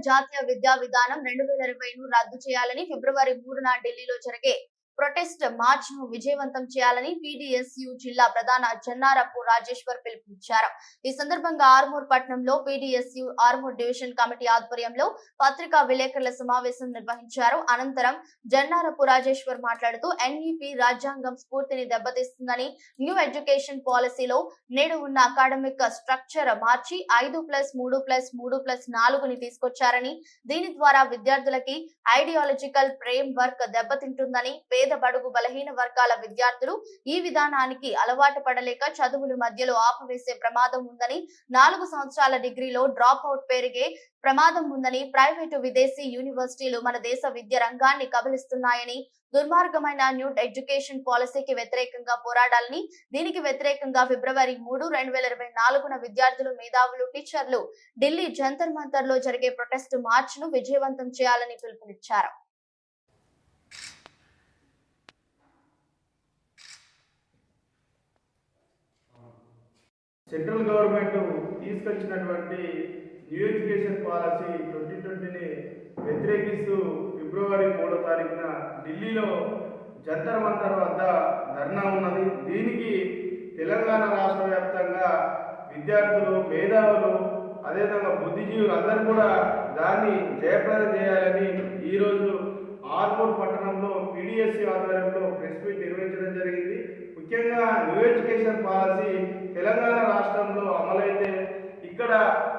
జాతీయ విద్యా విధానం రెండు వేల ఇరవైను రద్దు చేయాలని ఫిబ్రవరి మూడున ఢిల్లీలో జరిగే ప్రొటెస్ట్ మార్చ్ను విజయవంతం చేయాలని పీడీఎస్యు జిల్లా ప్రధాన జన్నారపు రాజేశ్వర్ పిలుపునిచ్చారు. ఈ సందర్భంగా ఆర్మూర్ పట్టణంలో పీడీఎస్యు ఆర్మూర్ డివిజన్ కమిటీ ఆధ్వర్యంలో పత్రికా విలేకరుల సమావేశం నిర్వహించారు. అనంతరం జన్నారపు రాజేశ్వర్ మాట్లాడుతూ ఎన్ఈపీ రాజ్యాంగం స్ఫూర్తిని దెబ్బతీస్తుందని న్యూ ఎడ్యుకేషన్ పాలసీలో నేడు ఉన్న అకాడమిక్ స్ట్రక్చర్ మార్చి ఐదు ప్లస్ మూడు ప్లస్ మూడు ప్లస్ నాలుగుని తీసుకొచ్చారని దీని ద్వారా విద్యార్థులకి ఐడియాలజికల్ ఫ్రేమ్ వర్క్ దెబ్బతింటుందని పేద బడుగు బలహీన వర్గాల విద్యార్థులు ఈ విధానానికి అలవాటు పడలేక చదువులు మధ్యలో ఆపవేసే ప్రమాదం ఉందని నాలుగు సంవత్సరాల డిగ్రీలో డ్రాప్ అవుట్ పెరిగే ప్రమాదం ఉందని ప్రైవేటు విదేశీ యూనివర్సిటీలు మన దేశ విద్య రంగాన్ని కబలిస్తున్నాయని దుర్మార్గమైన న్యూట్ ఎడ్యుకేషన్ పాలసీకి వ్యతిరేకంగా పోరాడాలని దీనికి వ్యతిరేకంగా ఫిబ్రవరి మూడు రెండు వేల ఇరవై నాలుగున విద్యార్థులు మేధావులు టీచర్లు ఢిల్లీ జంతర్ మంతర్లో జరిగే ప్రొటెస్ట్ మార్చ్ను విజయవంతం చేయాలని పిలుపునిచ్చారు. సెంట్రల్ గవర్నమెంట్ తీసుకొచ్చినటువంటి న్యూ ఎడ్యుకేషన్ పాలసీ ట్వంటీ ట్వంటీని వ్యతిరేకిస్తూ ఫిబ్రవరి మూడో తారీఖున ఢిల్లీలో జంతర్ మంతర్ వద్ద ధర్నా ఉన్నది. దీనికి తెలంగాణ రాష్ట్ర వ్యాప్తంగా విద్యార్థులు మేధావులు అదేవిధంగా బుద్ధిజీవులు అందరూ కూడా దాన్ని జయప్రదం చేయాలని ఈరోజు ఆర్మూర్ పట్టణంలో పీడిఎస్సీ ఆధ్వర్యంలో ప్రెస్ మీట్ నిర్వహించడం జరిగింది. ముఖ్యంగా న్యూ ఎడ్యుకేషన్ పాలసీ తెలంగాణ రాష్ట్రంలో అమలైతే ఇక్కడ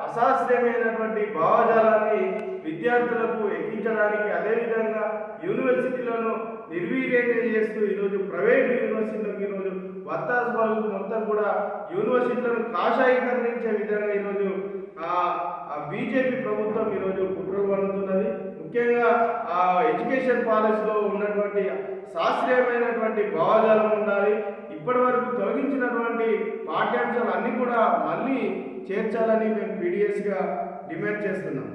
అశాస్త్రీయమైనటువంటి భావజాలాన్ని విద్యార్థులకు ఎక్కించడానికి అదేవిధంగా యూనివర్సిటీలను నిర్వీర్యంగా చేస్తూ ఈరోజు ప్రైవేట్ యూనివర్సిటీలకు ఈరోజు వత్తాసు బాలు మొత్తం కూడా యూనివర్సిటీలను కాషాయీకరించే విధంగా ఈరోజు బీజేపీ ప్రభుత్వం ఈరోజు కుట్రలు పడుతున్నది. ముఖ్యంగా ఆ ఎడ్యుకేషన్ పాలసీలో ఉన్నటువంటి శాస్త్రీయమైనటువంటి భావజాలం ఉండాలి. ఇప్పటి వరకు తొలగించినటువంటి పాఠ్యాంశాలు అన్నీ కూడా మళ్ళీ చేర్చాలని మేము పీడిఎస్గా డిమాండ్ చేస్తున్నాం.